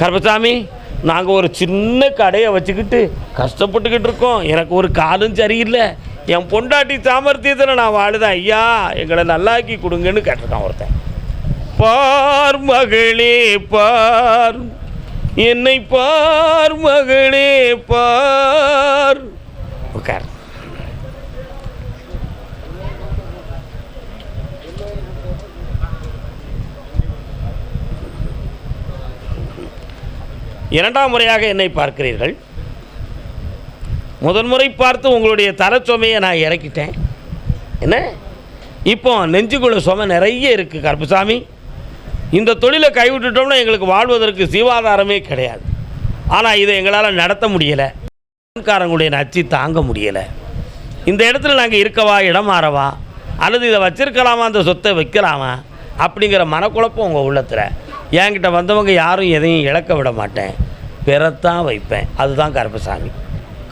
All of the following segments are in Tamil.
கருப்பசாமி நாங்கள் ஒரு சின்ன கடையை வச்சுக்கிட்டு கஷ்டப்பட்டுக்கிட்டு இருக்கோம். எனக்கு ஒரு காலும் சரியில்லை. என் பொண்டாட்டி சாமர்த்தியத்தில் நான் வாழுதேன் ஐயா எங்களை நல்லாக்கி கொடுங்கன்னு கேட்டிருக்கான் ஒருத்தன். பார் மகளே பார். என்னை பார் மகளே பார். உட்கார். இரண்டாம் முறையாக என்னை பார்க்கிறீர்கள். முதன்முறை பார்த்து உங்களுடைய தரச்சுமையை நான் இறக்கிட்டேன். என்ன? இப்போ நெஞ்சுக்குள்ள சுமை நிறைய இருக்குது கருப்புசாமி. இந்த தொழிலை கைவிட்டுட்டோம்னா எங்களுக்கு வாழ்வதற்கு சீவாதாரமே கிடையாது. ஆனால் இதை எங்களால் நடத்த முடியலை. காரங்களுடைய நச்சு தாங்க முடியலை. இந்த இடத்துல நாங்கள் இருக்கவா இடம் மாறவா? அல்லது இதை வச்சிருக்கலாமா அந்த சொத்தை வைக்கலாமா? அப்படிங்கிற மனக்குழப்பம் உங்கள் உள்ளத்தில். என்கிட்ட வந்தவங்க யாரும் எதையும் இழக்க விட மாட்டேன். பெறத்தான் வைப்பேன். அதுதான் கருப்பசாமி.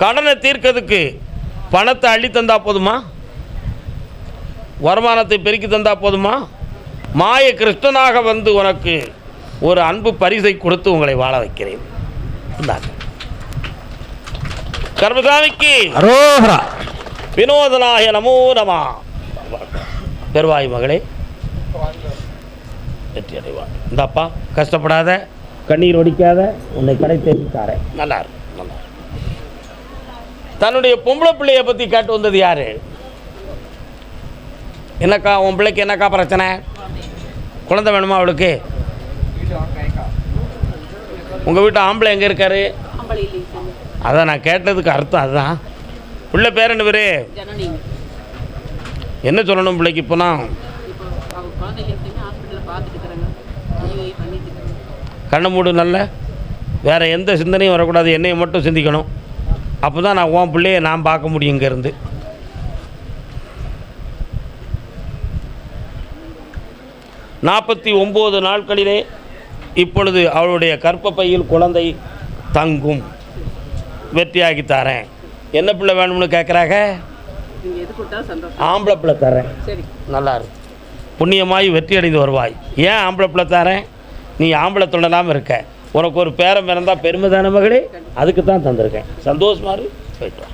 கடனை தீர்க்கிறதுக்கு பணத்தை அள்ளி தந்தா போதுமா? வருமானத்தை பெருக்கி தந்தா போதுமா? மாய கிருஷ்ணனாக வந்து உனக்கு ஒரு அன்பு பரிசை கொடுத்து உங்களை வாழ வைக்கிறேன். கர்மசாமிக்கு வினோதனாய நமோ நமா. பெருவாய் மகளே. வெற்றி அடைவார். இந்தாப்பா கஷ்டப்படாத கண்ணீர் ஒடிக்காத உன்னை கடை தேர்த்தாரேன் நல்லா நல்லா. தன்னுடைய பொம்பளை பிள்ளைய பற்றி கேட்டு வந்தது யாரு? என்னக்கா உன் பிள்ளைக்கு என்னக்கா பிரச்சனை? குழந்தை வேணுமா அவளுக்கு? உங்கள் வீட்டு ஆம்பளை எங்கே இருக்காரு? அதான் நான் கேட்டதுக்கு அர்த்தம் அதுதான். பிள்ளை பேர் என்ன பேர் என்ன சொல்லணும் பிள்ளைக்கு இப்போனா இப்போ அவங்க குழந்தைங்க எப்பயுமே ஹாஸ்பிட்டலில் பார்த்துட்டு இருக்கிறாங்க ஐயோ பண்ணிட்டு இருக்காங்க கண்ணை மூடு நல்ல. வேறு எந்த சிந்தனையும் வரக்கூடாது. என்னையை மட்டும் சிந்திக்கணும். அப்போ தான் நான் உன் பிள்ளையை நான் பார்க்க முடியும் இங்கேருந்து. நாற்பத்தி ஒம்பது நாட்களிலே இப்பொழுது அவளுடைய கற்பப்பையில் குழந்தை தங்கும். வெற்றியாக்கி தரேன். என்ன பிள்ளை வேணும்னு கேட்குறாங்க ஆம்பளை பிள்ளை தரேன். சரி. நல்லா இருக்கு புண்ணியமாய் வெற்றி அடைந்து வருவாய். ஏன் ஆம்பளை பிள்ளை தரேன்? நீ ஆம்பளை தொண்டலாமல் இருக்க. உனக்கு ஒரு பேரம் பிறந்தா பெருமை தானே மகளே? அதுக்கு தான் தந்திருக்கேன். சந்தோஷமா இரு போயிட்டு வா.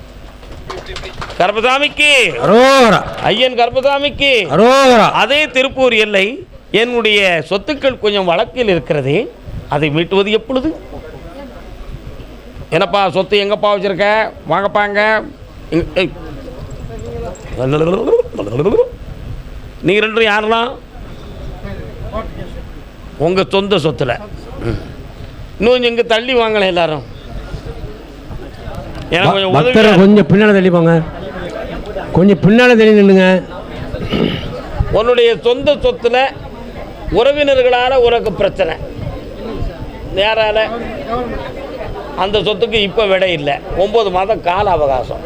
அரோஹரா ஐயன் கர்பசாமிக்கு அரோஹரா அதே திருப்பூர் எல்லை என்னுடைய சொத்துக்கள் கொஞ்சம் வழக்கில் இருக்கிறது. அதை மீட்டுவது எப்பொழுது? என்னப்பா சொத்து எங்கப்பா வச்சிருக்க? வாங்கப்பாங்க இங்க- ஏய். நீங்க ரெண்டு பேரும் யாரெல்லாம்? உங்க சொந்த சொத்துல. இன்னும் இங்க தள்ளி வாங்கலாம் எல்லாரும். பக்தரை கொஞ்சம் பின்னால் தள்ளிப்பாங்க கொஞ்சம் பின்னால் தள்ளி நில்லுங்க. உன்னுடைய சொந்த சொத்துல உறவினர்களால் உனக்கு பிரச்சனை. யாரால அந்த சொத்துக்கு இப்போ விடை இல்லை. ஒம்பது மாதம் கால அவகாசம்.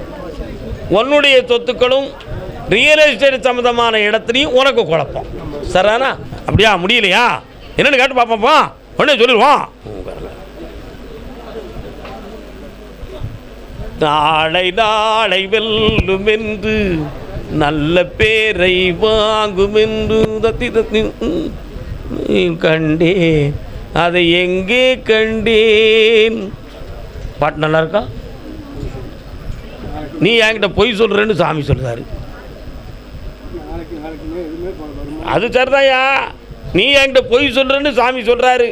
உன்னுடைய சொத்துக்களும் ரியல் எஸ்டேட் சம்மந்தமான இடத்துலையும் உனக்கு குழப்பம். சரிதானா? அப்படியா? முடியலையா? என்னன்னு கேட்டு பார்ப்போம்ப்பா உடனே சொல்லிடுவான் நாளை நாளை வெல்லும் என்று நல்ல பேரை வாங்கும் என்று தத்தி தத்தி கண்டேன் கண்டே. அதை எங்கே கண்டேன்? பாட்டு நல்லா இருக்கா? நீ என்கிட்ட பொய் சொல்கிறேன்னு சாமி சொல்கிறாரு அது சரிதாயா நீ என்கிட்ட பொய் சொல்கிறேன்னு சாமி சொல்கிறாரு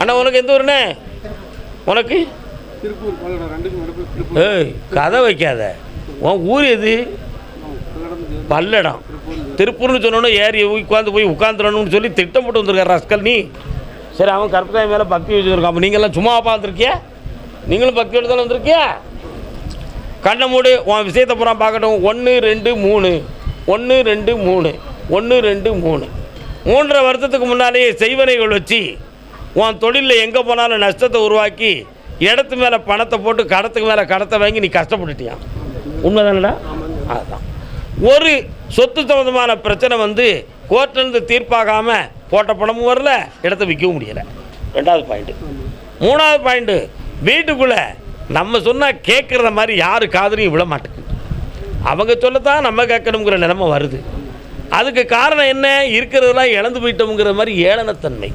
அண்ணா உனக்கு எந்த ஊருண்ணே? உனக்கு? ஏய் கதை வைக்காத. உன் ஊர் எது? பல்லடம். திருப்பூர்னு சொன்னோன்னே ஏறி உட்காந்து போய் உட்காந்துடணும்னு சொல்லி திட்டம் போட்டு வந்திருக்கார் ரஸ்கல் நீ. சரி அவன் கருப்பதாய் மேலே பக்தி வச்சுருக்கான். அப்போ நீங்கள்லாம் சும்மா பார்த்துருக்கியா நீங்களும் பக்தியோடு தானே வந்திருக்கியா? கண்ணை மூடு உன் விஷயத்தை பூரா பார்க்கட்டும். ஒன்று ரெண்டு மூணு. ஒன்று ரெண்டு மூணு. ஒன்று ரெண்டு மூணு. மூன்றரை வருஷத்துக்கு முன்னாலேயே செய்வனைகள் வச்சு உன் தொழிலில் எங்கே போனாலும் நஷ்டத்தை உருவாக்கி இடத்து மேலே பணத்தை போட்டு கடத்துக்கு மேலே கடத்தை வாங்கி நீ கஷ்டப்பட்டுட்டியான் உண்மைதானடா? அதுதான் ஒரு சொத்து சம்மந்தமான பிரச்சனை வந்து கோர்ட்டிலேருந்து தீர்ப்பாகாமல் போட்ட பணமும் வரல இடத்த விற்கவும் முடியலை. ரெண்டாவது பாயிண்ட்டு மூணாவது பாயிண்ட்டு வீட்டுக்குள்ளே நம்ம சொன்னால் கேட்குறத மாதிரி யாரு காதலையும் விட மாட்டேங்குது அவங்க சொல்லத்தான் நம்ம கேட்கணுங்கிற நிலைமை வருது. அதுக்கு காரணம் என்ன? இருக்கிறதெல்லாம் இழந்து போயிட்டோங்கிற மாதிரி ஏளனத்தன்மை.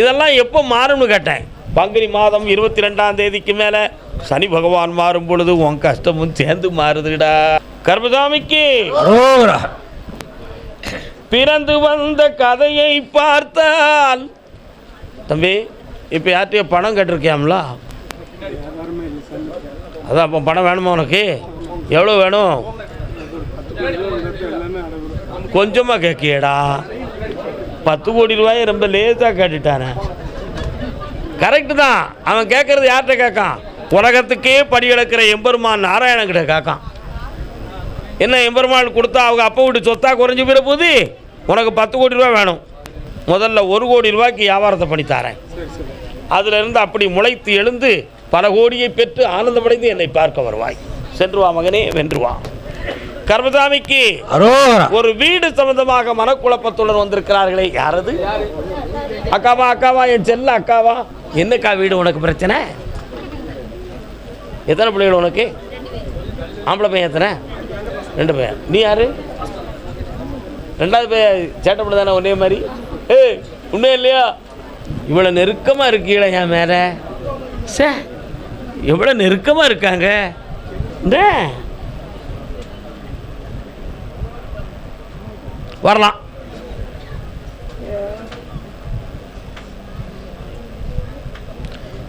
இதெல்லாம் எப்போ மாறும்னு கேட்டேன். பங்குனி மாதம் இருபத்தி ரெண்டாம் தேதிக்கு மேலே சனி பகவான் மாறும் பொழுது உன் கஷ்டமும் சேர்ந்து மாறுதுடா. கர்மசாமிக்கு பிறந்து வந்த கதையை பார்த்தால் தம்பி இப்போ யார்கிட்டயோ பணம் கட்டிருக்கியாம்ல? அதான் அப்போ பணம் வேணுமா உனக்கு? எவ்வளோ வேணும்? கொஞ்சமாக கேட்கியடா. பத்து கோடி ரூபாயை ரொம்ப லேசாக கேட்டுட்டானே. கரெக்டு தான். அவன் கேட்குறது யார்கிட்ட கேட்கான்? உலகத்துக்கே படி இழக்கிற எம்பெருமான் நாராயணங்கிட்ட கேட்கான். என்ன எம்பெருமாள் கொடுத்தா அவங்க அப்பா வீட்டு சொத்தா குறைஞ்சி போயிட போகுது? உனக்கு பத்து கோடி ரூபா வேணும். முதல்ல ஒரு கோடி ரூபாய்க்கு வியாபாரத்தை பண்ணி தரேன். அதிலிருந்து அப்படி முளைத்து எழுந்து பல கோடியை பெற்று ஆனந்தமடைந்து என்னை பார்க்க வருவாய். சென்று வா மகனே வென்று வா. கர்மசாமிக்கு ஒரு வீடு சம்பந்தமாக மனக்குழப்பத்துடன் வந்திருக்கிறார்களே. யாரது? அக்காவா அக்காவா என் செல்ல அக்காவா? என்னக்கா வீடு உனக்கு பிரச்சனை? எத்தனை பிள்ளைகள் உனக்கு? ஆம்பளை பையன் எத்தனை? ரெண்டு பையன். நீ யாரு? ரெண்டாவது பையன் சேட்டை பண்ண தானே ஒன்னே மாதிரி? ஏய் உன்னே இல்லையா? இவ்வளோ நெருக்கமாக இருக்கீங்களே என் மேலே. சே எவ்வளோ நெருக்கமாக இருக்காங்க. இந்த வரலாம்.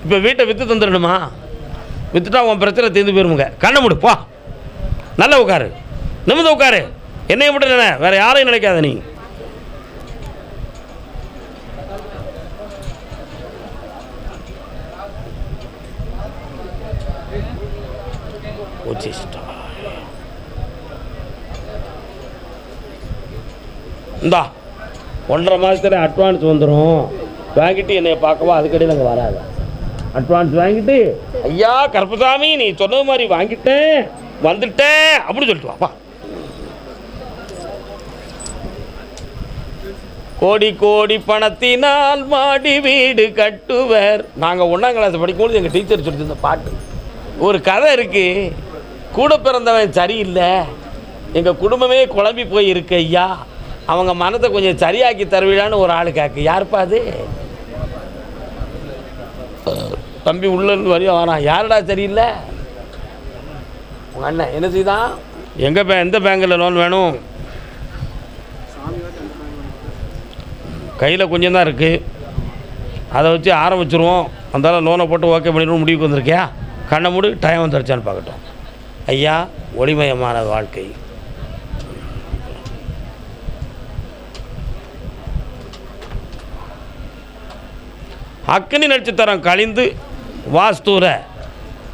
இப்போ வீட்டை விற்று தந்துடணுமா? விற்றுட்டா உன் பிரச்சனை தீர்ந்து போயிருமுங்க. கண்ணை முடி போ. நல்லா உட்காரு. நிமிந்து உட்காரு. என்னையும் மட்டும் நினை வேறு யாரையும் நினைக்காத நீ. போச்சு இந்தா ஒன்றரை மாதத்துல அட்வான்ஸ் வந்துடும் வாங்கிட்டு என்னை பார்க்கவா அதுக்கடையில் அங்கே வராது. அட்வான்ஸ் வாங்கிட்டு ஐயா கருப்பசாமி நீ சொன்னது மாதிரி வாங்கிட்டேன் வந்துட்டேன் அப்படின்னு சொல்லிட்டு வாப்பா கோடி கோடி பணத்தினால் மாடி வீடு கட்டுவர். நாங்கள் ஒன்றாம் கிளாஸ் படிக்கும்போது எங்கள் டீச்சர் சொல்லியிருந்த பாட்டு. ஒரு கதை இருக்குது கூட பிறந்தவன் சரியில்லை. எங்கள் குடும்பமே குழம்பி போய் இருக்கு ஐயா. அவங்க மனத்தை கொஞ்சம் சரியாக்கி தருவீடான்னு ஒரு ஆள் கேட்கு யாருப்பா அது? தம்பி உள்ள வரையும் வரான் யாருடா சரியில்லை? உங்கள் அண்ணன் என்ன செய்தான் எங்கே பே எந்த பேங்கில் லோன் வேணும்? கையில் கொஞ்சம் தான் இருக்குது அதை வச்சு ஆரம்பிச்சிருவோம். அந்தால லோனை போட்டு ஓகே பண்ணிடுவோம் முடிவுக்கு வந்திருக்கியா? கண்ணை மூடு டைம் வந்துருச்சான்னு பார்க்கட்டும். ஐயா ஒளிமயமான வாழ்க்கை. அக்னி நட்சத்திரம் கழிந்து வாஸ்தூல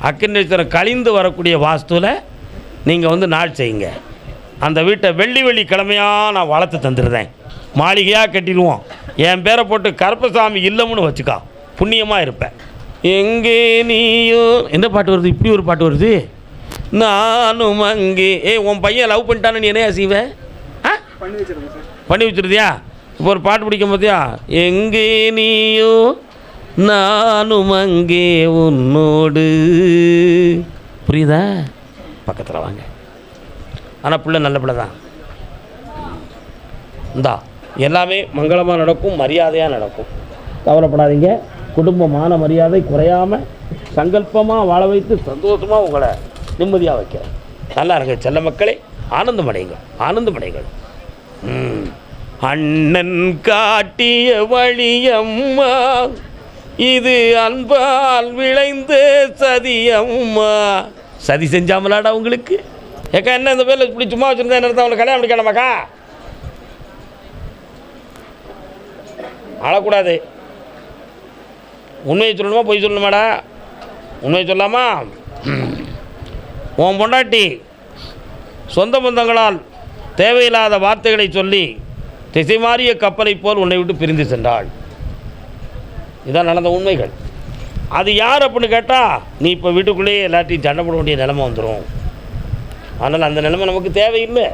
அக்னி நட்சத்திரம் கழிந்து வரக்கூடிய வாஸ்தூல நீங்கள் வந்து நாள் செய்யுங்க. அந்த வீட்டை வெள்ளி வெள்ளி கிழமையாக நான் வளர்த்து தந்துடுறேன் மாளிகையாக கட்டிடுவோம். என் பேரை போட்டு கருப்பசாமி இல்லமுன்னு வச்சுக்கா புண்ணியமாக இருப்பேன். எங்கே நீயோ என்ன பாட்டு வருது? இப்படி ஒரு பாட்டு வருது. நானும் அங்கே. ஏ உன் பையன் லவ் பண்ணிட்டான்னு நீ என்ன செய்வேன் ஆ? பண்ணி வச்சிருதியா இப்போ ஒரு பாட்டு பிடிக்கும் பார்த்தியா எங்கே நீயோ நானும் அங்கே உன்னோடு. புரியுதா? பக்கத்தில் வாங்க. ஆனால் பிள்ளை நல்ல பிள்ளை தான் இந்தா எல்லாமே மங்களமாக நடக்கும் மரியாதையாக நடக்கும். கவலைப்படாதீங்க. குடும்பமான மரியாதை குறையாமல் சங்கல்பமாக வாழ வைத்து சந்தோஷமாக உங்களை நிம்மதியாக வைக்கிறேன். நல்லா இருங்க செல்ல மக்களே. ஆனந்தமடையுங்கள் ஆனந்தமடையுங்கள் அண்ணன் காட்டிய வழியம்மா இது அன்பால் விளைந்த சதியம்மா. சதி செஞ்சாமலாடா உங்களுக்கு? ஏக்கா என்ன இந்த பேரில் இப்படி சும்மா வச்சுருந்தா என்ன? அவனை கல்யாணம் பண்ணிக்கலாமாக்கா அழக்கூடாது. உண்மையை சொல்லணுமா பொய் சொல்லணுமாடா? உண்மையை சொல்லாமா. உன் பொண்டாட்டி சொந்த பந்தங்களால் தேவையில்லாத வார்த்தைகளை சொல்லி திசை மாறிய கப்பலைப் போல் உன்னை விட்டு பிரிந்து சென்றாள். இதான் நடந்த உண்மைகள். அது யார் அப்படின்னு கேட்டால் நீ இப்போ வீட்டுக்குள்ளேயே எல்லாத்தையும் சண்டை போட வேண்டிய நிலைமை வந்துடும் அதனால் அந்த நிலைமை நமக்கு தேவையில்லை.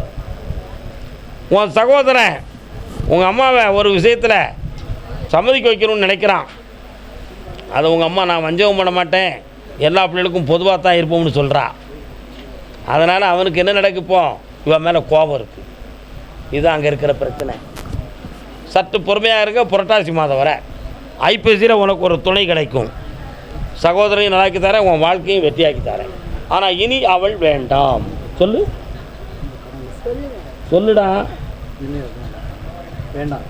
உன் சகோதரன் உங்கள் அம்மாவை ஒரு விஷயத்தில் சம்மதிக்க வைக்கணும்னு நினைக்கிறான். அதை உங்கள் அம்மா நான் வஞ்சகம் பண்ண மாட்டேன். எல்லா பிள்ளைகளுக்கும் பொதுவாக தான் இருப்போம்னு சொல்கிறா அதனால் அவனுக்கு என்ன நடக்கு இவன் மேலே கோபம் இருக்குது இதுதான் அங்கே இருக்கிற பிரச்சனை. சற்று பொறுமையாக இருக்க புரட்டாசி மாதம் வரை. ஐப்பசியில் உனக்கு ஒரு துணை கிடைக்கும். சகோதரையும் நல்லாக்கி தரேன் உன் வாழ்க்கையும் வெற்றியாக்கி தரேன். ஆனால் இனி அவள் வேண்டாம். சொல்லு. சொல்லுடா. வேண்டாம்.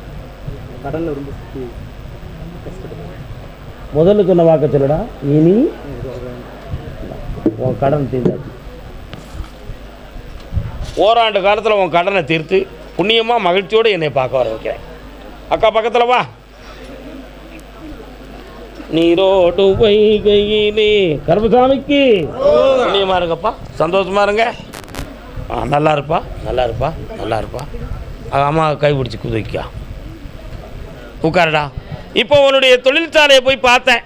கடலில் ரொம்ப முதல்ல சொன்ன வாக்க சொல்லுடா. இனி உன் கடன் தீர்ந்தாச்சு. ஓராண்டு காலத்தில் உன் கடனை தீர்த்து புண்ணியமாக மகிழ்ச்சியோடு என்னை பார்க்க வர வைக்கிறேன். அக்கா பக்கத்தில் வா. நீரோடு வைகையிலே. கருப்பசாமிக்கு புண்ணியமா இருங்கப்பா. சந்தோஷமா இருங்க. ஆ நல்லா இருப்பா நல்லா இருப்பா நல்லா இருப்பா அம்மா கை பிடிச்சி குதிக்கா. உட்காருடா. இப்போ உன்னுடைய தொழிற்சாலையை போய் பார்த்தேன்.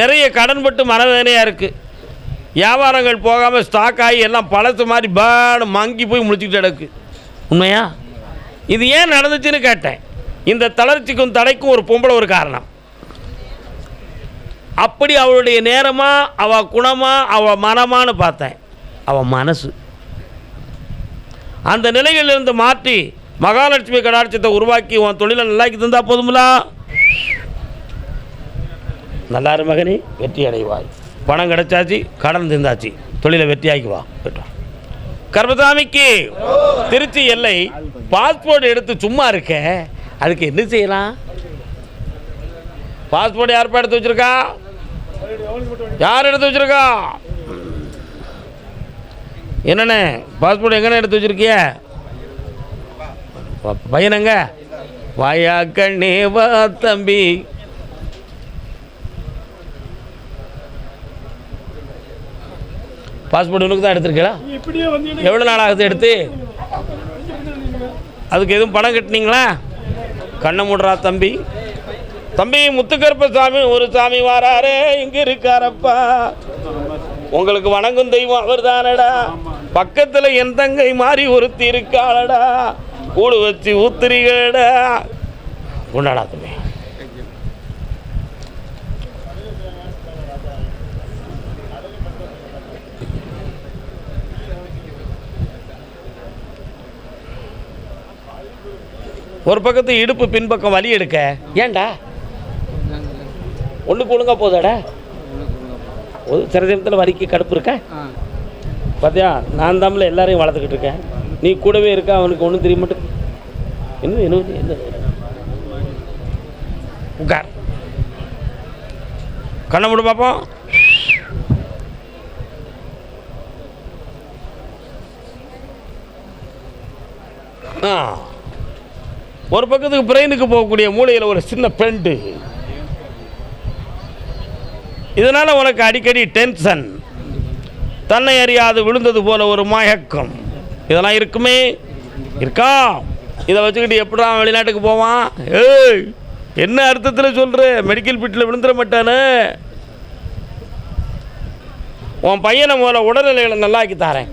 நிறைய கடன்பட்டு மனவேதனையாக இருக்குது வியாபாரங்கள் போகாமல் ஸ்டாக் ஆகி எல்லாம் பழசு மாதிரி பேடு மங்கி போய் முடிச்சுக்கிட்டு கிடக்கு. உண்மையா? இது ஏன் நடந்துச்சுன்னு கேட்டேன். இந்த தளர்ச்சிக்கும் தடைக்கும் ஒரு பொம்பளை ஒரு காரணம். அப்படி அவளுடைய நேரமா அவ குணமா அவ மனமான்னு பார்த்தேன். அவள் மனசு. அந்த நிலையிலிருந்து மாற்றி மகாலட்சுமி கடாட்சத்தை உருவாக்கி உன் தொழிலை நல்லாக்கி தந்தால் போதுங்களா நல்லாரு மகனே வெற்றி அடைவாய். பணம் கிடைச்சாச்சு கடன் தந்தாச்சு தொழிலை வெற்றியாக்கி வா போய்ட்டு வா. கர்மசாமிக்கு திருச்சி எல்லை பாஸ்போர்ட் எடுத்து சும்மா இருக்க? அதுக்கு என்ன செய்யலாம்? பாஸ்போர்ட் யாருப்பா எடுத்து வச்சிருக்கா? யார் எடுத்து வச்சிருக்கா? என்னண்ணே பாஸ்போர்ட் எங்கண்ணே எடுத்து வச்சிருக்கிய? பையனங்க வாயா கண்ணே வா தம்பி. பாஸ்போர்ட் உனக்கு தான் எடுத்திருக்கீங்களா எவ்வளோ நாள் ஆகுது எடுத்து? அதுக்கு எதுவும் பணம் கட்டினீங்களா? கண்ணை மூடுறா தம்பி. தம்பி முத்துக்கருப்ப சாமி ஒரு சாமி வாராரே இங்க இருக்காரப்பா உங்களுக்கு வணங்கும் தெய்வம் அவர் தானடா பக்கத்தில் என் தங்கை மாதிரி ஒருத்தி இருக்காளடா. கூடு வச்சு ஊத்துறீங்களடா கொண்டாடா தம்பி. ஒரு பக்கத்து இடுப்பு பின்பக்கம் வலி எடுக்க. ஏன்டா? ஒன்றுக்கு ஒழுங்கா போதாடா ஒரு சில நேரத்தில் வலிக்கு கடுப்பு இருக்க? பார்த்தியா நான் தாமில் எல்லாரையும் வளர்த்துக்கிட்டு இருக்கேன். நீ கூடவே இருக்க அவனுக்கு ஒன்றும் தெரிய மாட்டேன் என்ன என்ன என்ன? உட்கார். கண்ணை மூடு பார்ப்போம் ஆ. ஒரு பக்கத்துக்கு பிரெயினுக்கு போகக்கூடிய மூளையில் ஒரு சின்ன பெண்டு இதனால் உனக்கு அடிக்கடி டென்ஷன் தன்னை அறியாது விழுந்தது போல ஒரு மயக்கம். இதெல்லாம் இருக்குமே? இருக்கா? இதை வச்சுக்கிட்டு எப்படா வெளிநாட்டுக்கு போவான்? ஏய் என்ன அர்த்தத்தில் சொல்கிற மெடிக்கல் பிட்டில் விழுந்துட மாட்டானே. உன் பையனை முதல்ல உடல்நிலைகளை நல்லா ஆக்கி தாரேன்.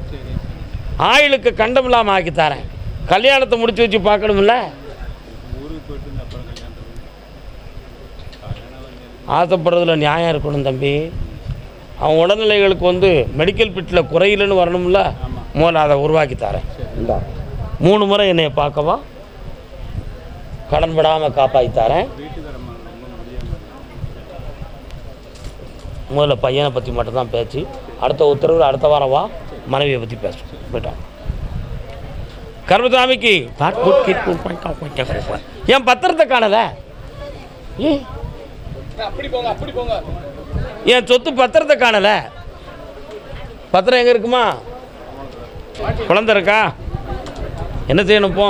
ஆயுளுக்கு கண்டம் இல்லாமல் ஆக்கி தாரேன். கல்யாணத்தை முடிச்சு வச்சு பார்க்கணும்ல? ஆசைப்படுறதுல நியாயம் இருக்கணும் தம்பி. அவன் உடல்நிலைகளுக்கு வந்து மெடிக்கல் பிட்டில் குறையிலன்னு வரணும்ல முதல்ல அதை உருவாக்கி தரேன். இந்தா. மூணு முறை என்னை பார்க்கவா. கடன் படாமல் காப்பாற்றி தரேன். முதல்ல பையனை பற்றி மட்டும்தான் பேச்சு. அடுத்த உத்தரவு அடுத்த வாரம் வா மனைவியை பற்றி பேசும் போயிட்டான் கர்மசாமிக்கு என் பத்திரத்தை காணல? ஏ என் சொத்து பத்திரத்தை காணல? பத்திரம் எங்க இருக்குமா? குழந்த இருக்கா? என்ன செய்யணும் இப்போ?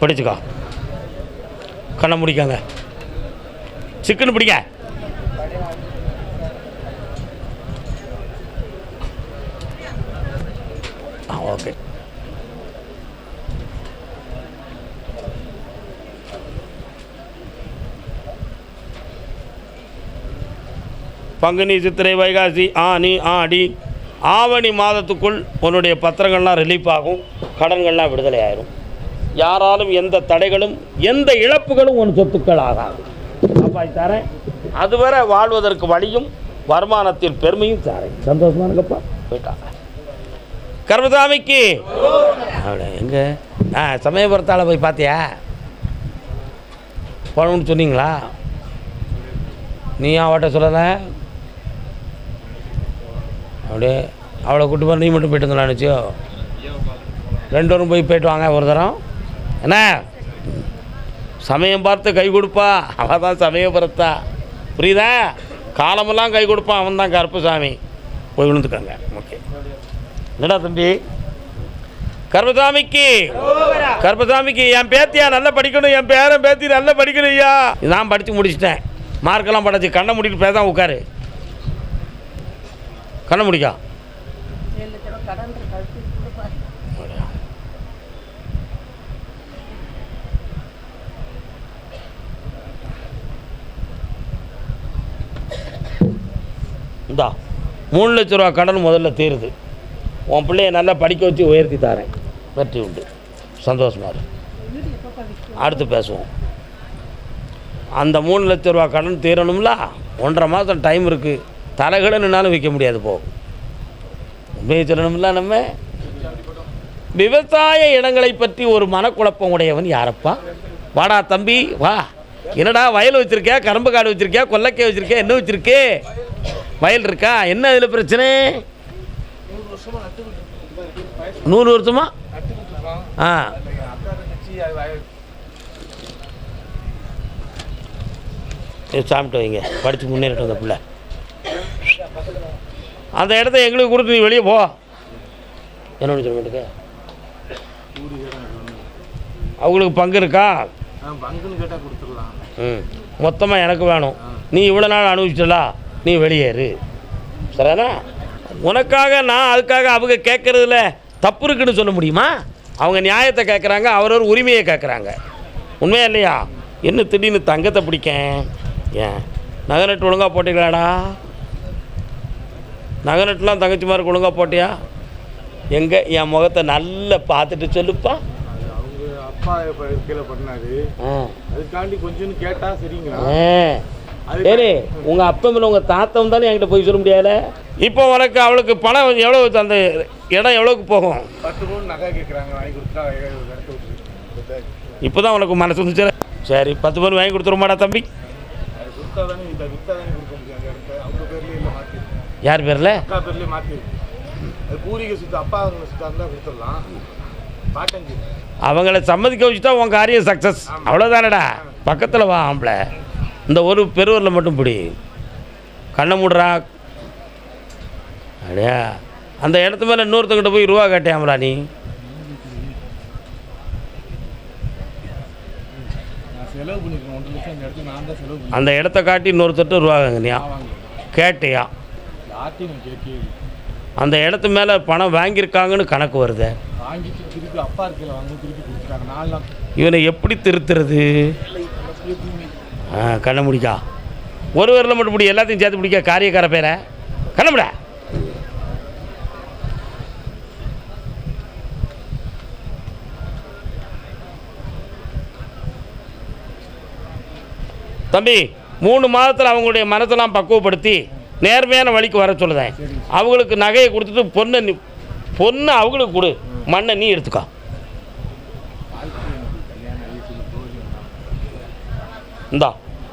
படிச்சுக்கோ. கண்ணை முடிக்காங்க. சிக்கன் பிடிக்க ஆ ஓகே பங்குனி சித்திரை வைகாசி ஆனி ஆடி ஆவணி மாதத்துக்குள் உன்னுடைய பத்திரங்கள்லாம் ரிலீஃப் ஆகும் கடன்கள்லாம் விடுதலை ஆயிரும். யாராலும் எந்த தடைகளும் எந்த இழப்புகளும் உன் சொத்துக்கள் ஆகாது. காப்பாற்றி தரேன். அதுவரை வாழ்வதற்கு வழியும் வருமானத்தில் பெருமையும் தரேன். சந்தோஷமா இருக்கப்பா போயிட்டாங்க கர்மசாமிக்கு. அவட எங்கே? ஆ சமயபுரத்தால் போய் பார்த்தியா போகணும்னு சொன்னீங்களா? நீ அவட்ட சொல்லலை? அப்படியே அவளை கூட்டு போய் நீ மட்டும் போயிட்டு வந்தலாம் நினச்சியோ ரெண்டு பேரும் போய் போயிட்டு வாங்க ஒரு தரம். என்ன? சமயம் பார்த்து கை கொடுப்பா. அவள் தான் சமயபுரத்தா புரியுதா? காலமெல்லாம் கை கொடுப்பான் அவன் தான் கருப்பசாமி. போய் விழுந்துக்காங்க. ஓகே. என்னடா தம்பி? கருப்பசாமிக்கு. கருப்பசாமிக்கு என் பேத்தியா நல்லா படிக்கணும் என் பேரன் பேத்தி நல்லா படிக்கணும் ஐயா. நான் படித்து முடிச்சிட்டேன். மார்க்கெல்லாம் படைச்சி கண்ணை மூடிட்டு பேசாம உட்காரு. கண்ணை முடிக்கா. இந்தா மூணு லட்ச ரூபா கடன் முதல்ல தீருது. உன் பிள்ளைய நல்லா படிக்க வச்சு உயர்த்தி தாரேன். வெற்றி உண்டு. சந்தோஷமாக இரு. அடுத்து பேசுவோம். அந்த மூணு லட்ச ரூபா கடன் தீரணும்ல? ஒன்றரை மாதம் டைம் இருக்குது தலைகளை நின்னாலும் விற்க முடியாது போகும் உண்மையை சொல்லணும்ல நம்ம? விவசாய இடங்களை பற்றி ஒரு மனக்குழப்பம் உடையவன் யாரப்பா? வாடா தம்பி வா. என்னடா வயல் வச்சுருக்கியா? கரும்பு காடு வச்சுருக்கியா? கொல்லைக்காய் வச்சுருக்கியா? என்ன வச்சுருக்கு? வயல் இருக்கா? என்ன இதில் பிரச்சனை? நூறு வருஷமா? ஆ. சாப்பிட்டு வைங்க. படித்து முன்னேறிட்டு வந்த பிள்ளை. அந்த இடத்த எங்களுக்கு கொடுத்து நீ வெளியே போ. என்ன சொல்ல மாட்டேங்க? அவங்களுக்கு பங்கு இருக்கா? ம். மொத்தமாக எனக்கு வேணும். நீ இவ்வளோ நாள் அனுபவிச்சிட்டலா நீ வெளியேறு சரிதானா? உனக்காக நான் அதுக்காக அவங்க கேட்குறதுல தப்பு இருக்குன்னு சொல்ல முடியுமா? அவங்க நியாயத்தை கேட்குறாங்க அவரவர் உரிமையை கேட்குறாங்க உண்மையா இல்லையா? என்ன திடீர்னு தங்கத்தை பிடிக்கேன்? ஏன்? நகை நட்டு ஒழுங்காக போட்டீங்களாடா நகை தங்கச்சி மாதிரி ஒழுங்காக போட்டியா? எங்கே? என் முகத்தை நல்லா பார்த்துட்டு சொல்லுப்பா. அவங்க அப்பா இப்போ கீழே பண்ணாரு அதுக்காண்டி கொஞ்சம் கேட்டா சரிங்களா அது சரி உங்க அப்பா மேலே உங்கள் தாத்தம் தானே என்கிட்ட போய் சொல்ல முடியாது இப்போ உனக்கு அவளுக்கு பணம் எவ்வளோ அந்த இடம் எவ்வளோக்கு போகும்? பத்து பவுன் நகை கேட்குறாங்க வாங்கி கொடுத்தா இப்போ தான் உனக்கு மனசு வந்துச்சு. சரி பத்து பேர் வாங்கி கொடுத்துருமாடா தம்பி. கொடுத்துடலாம். பாட்டஞ்சி. அவங்கள சம்மதிக்க வச்சுட்டா உன் காரியம் சக்ஸஸ் அவ்வளோதானடா பக்கத்தில் வா ஆம்பளை. இந்த ஒரு பெருவரில் மட்டும் பிடி. கண்ணை மூடுறா. அப்படியா அந்த இடத்து மேலே இன்னொருத்தங்கிட்ட போய் ரூபா கேட்டியாமலா நீ. அந்த தான் இடத்த காட்டி இன்னொருத்தட்டு ரூபா வாங்கினியா? வாங்க கேட்டியா? அந்த இடத்து மேலே பணம் வாங்கியிருக்காங்கன்னு கணக்கு வருது. இவனை எப்படி திருத்துறது? ஆ கண்ணை முடிக்கா. ஒரு வரல மட்டும் பிடி எல்லாத்தையும் சேர்த்து பிடிக்க காரியக்கார பேரை. கண்ணமுட தம்பி மூணு மாதத்தில் அவங்களுடைய மனசெல்லாம் பக்குவப்படுத்தி நேர்மையான வழிக்கு வர சொல்லுதேன் அவங்களுக்கு நகையை கொடுத்துட்டு பொண்ணை நீ பொண்ணை அவங்களுக்கு கொடு. மண்ணை நீ எடுத்துக்கோ. இந்தா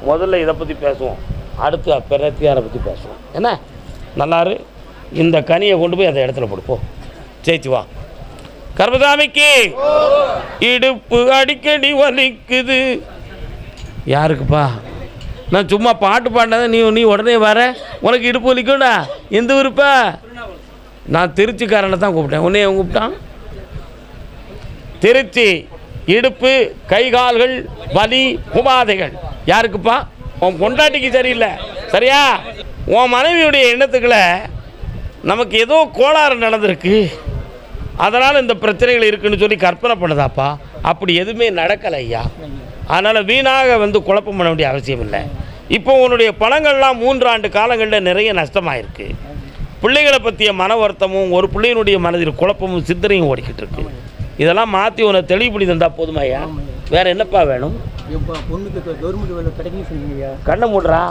முதல்ல இதை பற்றி பேசுவோம். அடுத்து பிரத்தியாரை பற்றி பேசுவோம். என்ன? நல்லாரு? இந்த கனியை கொண்டு போய் அந்த இடத்துல கொடுப்போம் ஜெயிச்சு வா. கர்மசாமிக்கு இடுப்பு அடிக்கடி வலிக்குது. யாருக்குப்பா? நான் சும்மா பாட்டு பாடினதை நீ நீ உடனே வர. உனக்கு இடுப்பு வலிக்கும்டா. எந்த ஊருப்பா? நான் திருச்சிக்காரனை தான் கூப்பிட்டேன். உன்னைய கூப்பிட்டான்? திருச்சி இடுப்பு கை கால்கள் வலி உபாதைகள். யாருக்குப்பா? உன் பொண்டாட்டிக்கு சரியில்லை. சரியா? உன் மனைவியுடைய எண்ணத்துக்களை நமக்கு ஏதோ கோளாறு நடந்திருக்கு. அதனால் இந்த பிரச்சனைகள் இருக்குன்னு சொல்லி கற்பனை பண்ணுதாப்பா. அப்படி எதுவுமே நடக்கலை ஐயா அதனால் வீணாக வந்து குழப்பம் பண்ண வேண்டிய அவசியம் இல்லை. இப்போ உன்னுடைய பணங்கள்லாம் மூன்று ஆண்டு காலங்களில் நிறைய நஷ்டமாயிருக்கு. பிள்ளைகளை பற்றிய மன வருத்தமும் ஒரு பிள்ளையினுடைய மனதில் குழப்பமும் சிந்தனையும் ஓடிக்கிட்டு இருக்கு. இதெல்லாம் மாற்றி உன்னை தெளிவுபடி தந்தால் போதுமாய்யா வேற என்னப்பா வேணும்? கண்ணை மூடுறா.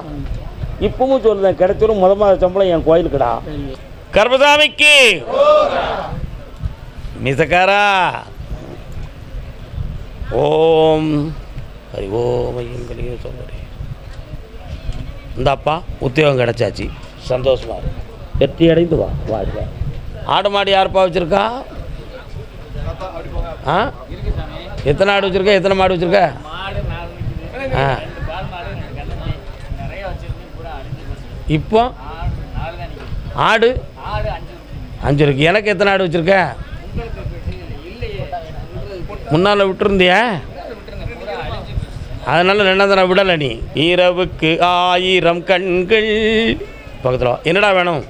இப்பவும் சொல்லுதேன் கிடைச்சிரும் முத மாத சம்பளம் என் கோயிலுக்குடா. கர்மசாமிக்கு மிசக்காரா! ஓம் ஹரி ஓம் ஐயம் கலிய சொல்லி இந்தாப்பா உத்தியோகம் கிடச்சாச்சு. சந்தோஷமா இருக்கு வெற்றி அடைந்து வா வாழ்க ஆடு மாடு யாருப்பா வச்சுருக்கா? ஆ? எத்தனை ஆடு வச்சுருக்க? எத்தனை மாடு வச்சுருக்க? ஆ. இப்போ? ஆடு? அஞ்சு இருக்கு. எனக்கு எத்தனை ஆடு வச்சுருக்க? முன்னால் விட்டுருந்தியா? அதனால ரெண்டாவது விடலை நீ. இரவுக்கு ஆயிரம் கண்கள். பக்கத்தில் என்னடா வேணும்?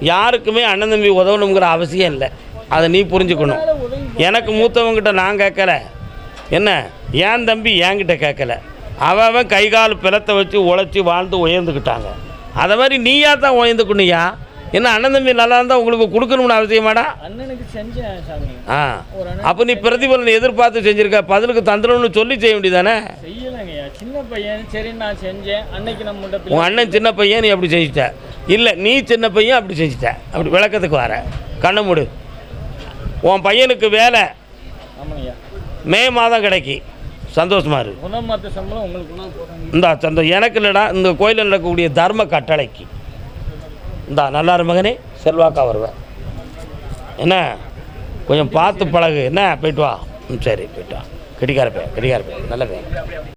யாருக்குமே அண்ணன் தம்பி உதவணுங்கிற அவசியம் இல்லை. அதை நீ புரிஞ்சுக்கணும். எனக்கு மூத்தவங்கிட்ட நான் கேட்கல. என்ன? ஏன் தம்பி என்கிட்ட கேட்கல. அவன் அவன் கை கால் பிளத்தை வச்சு உழைச்சி வாழ்ந்து உயர்ந்துக்கிட்டாங்க. அதை மாதிரி நீயா தான் உயர்ந்துக்கணுயா என்ன அண்ணன் தம்பி நல்லா இருந்தால் உங்களுக்கு கொடுக்கணும்னு அவசியமாடா? ஆ. அப்போ நீ பிரதிபலன் எதிர்பார்த்து செஞ்சுருக்க. பதிலுக்கு தந்துடணும்னு சொல்லி செய்ய வேண்டியதானே? சின்ன பையன். சரி நான் செஞ்சேன். அன்னைக்கு நம்ம உன் அண்ணன் சின்ன பையன் நீ அப்படி செஞ்சுட்ட. இல்லை நீ சின்ன பையன் அப்படி செஞ்சுட்ட. அப்படி விளக்கத்துக்கு வர. கண்ணை மூடு. உன் பையனுக்கு வேலை மே மாதம் கிடைக்கி. சந்தோஷமா இரு. குணமாத்த சம்பளம் உங்களுக்கு குணம் போடுறாங்க. இந்தா சந்தோஷம் எனக்கு இல்லைடா இந்த கோயிலில் நடக்கக்கூடிய தர்ம கட்டளைக்கு. இந்தா நல்லா இரு மகனே செல்வாக்கா வருவேன் என்ன? கொஞ்சம் பார்த்து பழகு. என்ன? போயிட்டு வா. ம் சரி போயிட்டு வா. கெடிக்கார பையன் கெடிக்கார பையன் நல்ல பையன்.